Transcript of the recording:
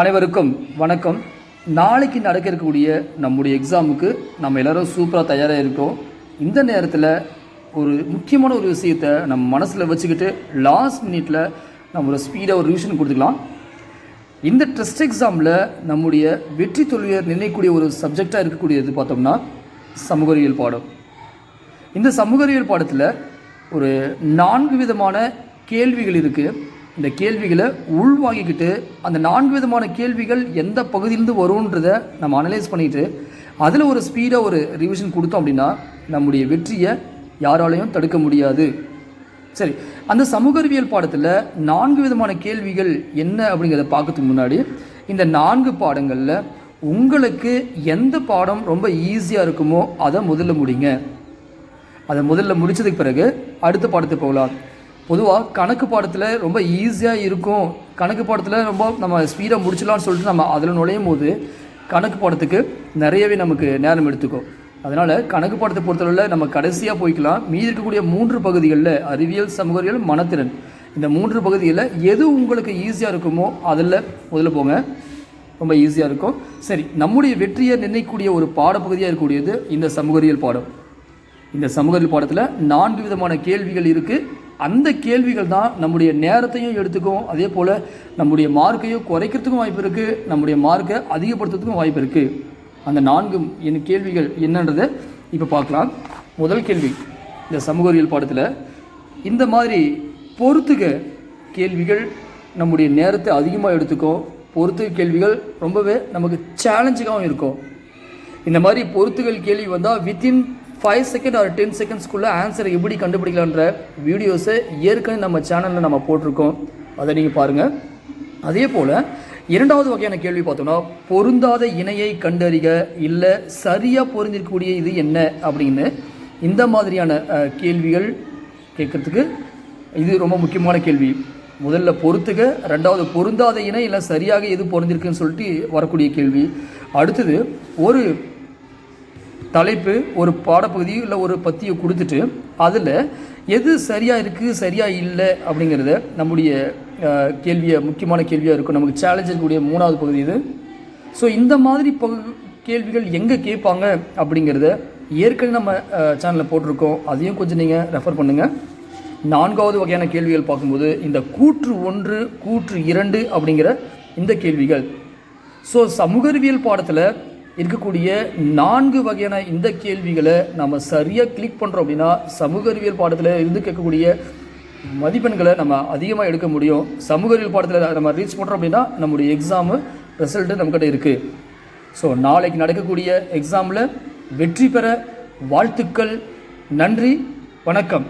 அனைவருக்கும் வணக்கம். நாளைக்கு நடக்க இருக்கக்கூடிய நம்முடைய எக்ஸாமுக்கு நம்ம எல்லோரும் சூப்பராக தயாராக இருக்கோம். இந்த நேரத்தில் ஒரு முக்கியமான ஒரு விஷயத்தை நம்ம மனசில் வச்சுக்கிட்டு லாஸ்ட் மினிட்ல நம்ம ஒரு ஸ்பீடாக ஒரு ரிவிஷன் கொடுத்துக்கலாம். இந்த டெஸ்ட் எக்ஸாமில் நம்முடைய வெற்றி தோல்வியை நிர்ணயிக்கக்கூடிய ஒரு சப்ஜெக்டாக இருக்கக்கூடியது பார்த்தோம்னா சமூக அறிவியல் பாடம். இந்த சமூக அறிவியல் பாடத்தில் ஒரு நான்கு விதமான கேள்விகள் இருக்குது இந்த கேள்விகளை உள்வாங்கிக்கிட்டு அந்த நான்கு விதமான கேள்விகள் எந்த பகுதியிலிருந்து வரும்ன்றதை நம்ம அனலைஸ் பண்ணிட்டு அதில் ஒரு ஸ்பீடாக ஒரு ரிவிஷன் கொடுத்தோம் அப்படின்னா நம்முடைய வெற்றியை யாராலையும் தடுக்க முடியாது. சரி அந்த சமூக அறிவியல் பாடத்தில் நான்கு விதமான கேள்விகள் என்ன அப்படிங்கிறத பார்க்கறதுக்கு முன்னாடி இந்த நான்கு பாடங்களில் உங்களுக்கு எந்த பாடம் ரொம்ப ஈஸியாக இருக்குமோ அதை முதல்ல முடிங்க. அதை முதல்ல முடித்ததுக்கு பிறகு அடுத்த பாடத்துக்கு போகலாம். பொதுவாக கணக்கு பாடத்தில் ரொம்ப ஈஸியாக இருக்கும். கணக்கு பாடத்தில் ரொம்ப நம்ம ஸ்பீடாக முடிச்சிடலாம்னு சொல்லிட்டு நம்ம அதில் நுழையும் போது கணக்கு பாடத்துக்கு நிறையவே நமக்கு நேரம் எடுத்துக்கும். அதனால் கணக்கு பாடத்தை பொறுத்தளவில் நம்ம கடைசியாக போய்க்கலாம். மீதி இருக்கக்கூடிய மூன்று பகுதிகளில் அறிவியல் சமூக மனத்திறன். இந்த மூன்று பகுதிகளில் எது உங்களுக்கு ஈஸியாக இருக்குமோ அதில் முதல்ல போங்க. ரொம்ப ஈஸியாக இருக்கும். சரி நம்முடைய வெற்றியை நிர்ணயிக்கக்கூடிய ஒரு பாடப்பகுதியாக இருக்கக்கூடியது இந்த சமூக பாடம். இந்த சமூக பாடத்தில் நான்கு விதமான கேள்விகள் இருக்குது அந்த கேள்விகள் தான் நம்முடைய நேரத்தையும் எடுத்துக்கும். அதே போல் நம்முடைய மார்க்கையும் குறைக்கிறதுக்கும் வாய்ப்பு இருக்குது நம்முடைய மார்க்கை அதிகப்படுத்துறதுக்கும் வாய்ப்பு இருக்குது அந்த நான்கு என் கேள்விகள் என்னன்றதை இப்போ பார்க்கலாம். முதல் கேள்வி இந்த சமூக பாடத்தில் இந்த மாதிரி பொறுத்துக கேள்விகள் நம்முடைய நேரத்தை அதிகமாக எடுத்துக்கும் பொறுத்துக கேள்விகள் ரொம்பவே நமக்கு சேலஞ்சிங்காகவும் இருக்கும். இந்த மாதிரி பொறுத்துகள் கேள்வி வந்தால் within five second or ten செகண்ட்ஸ்க்குள்ளே ஆன்சரை எப்படி கண்டுபிடிக்கலான்ற வீடியோஸை ஏற்கனவே நம்ம சேனலில் நம்ம போட்டிருக்கோம். அதை நீங்கள் பாருங்கள் அதே போல் இரண்டாவது வகையான கேள்வி பார்த்தோம்னா பொருந்தாத இணையை கண்டறிக இல்லை சரியாக பொருந்திருக்கக்கூடிய இது என்ன அப்படின்னு இந்த மாதிரியான கேள்விகள் கேட்குறதுக்கு இது ரொம்ப முக்கியமான கேள்வி. முதல்ல பொறுத்துக ரெண்டாவது பொருந்தாத இணை இல்லை சரியாக எது பொருந்திருக்குன்னு சொல்லிட்டு வரக்கூடிய கேள்வி. அடுத்தது ஒரு தலைப்பு ஒரு பாடப்பகுதி இல்லை ஒரு பத்தியை கொடுத்துட்டு அதில் எது சரியாக இருக்குது சரியாக இல்லை அப்படிங்கிறத நம்முடைய கேள்வியை முக்கியமான கேள்வியாக இருக்கும். நமக்கு சேலஞ்ச் இருக்கக்கூடிய மூணாவது பகுதி இது. ஸோ இந்த மாதிரி பகு கேள்விகள் எங்கே கேட்பாங்க அப்படிங்கிறத ஏற்கனவே நம்ம சேனலில் போட்டிருக்கோம். அதையும் கொஞ்சம் நீங்கள் ரெஃபர் பண்ணுங்கள் நான்காவது வகையான கேள்விகள் பார்க்கும்போது இந்த கூற்று ஒன்று கூற்று இரண்டு அப்படிங்கிற இந்த கேள்விகள். ஸோ சமூக அறிவியல் பாடத்தில் இருக்கக்கூடிய நான்கு வகையான இந்த கேள்விகளை நம்ம சரியாக கிளிக் பண்ணுறோம் அப்படின்னா சமூக அறிவியல் பாடத்தில் இருந்து கேட்கக்கூடிய மதிப்பெண்களை நம்ம அதிகமாக எடுக்க முடியும். சமூக அறிவியல் பாடத்தில் நம்ம ரீச் பண்ணுறோம் அப்படின்னா நம்முடைய எக்ஸாமு ரிசல்ட்டு நம்மக்கிட்ட இருக்குது ஸோ நாளைக்கு நடக்கக்கூடிய எக்ஸாமில் வெற்றி பெற வாழ்த்துக்கள். நன்றி. வணக்கம்.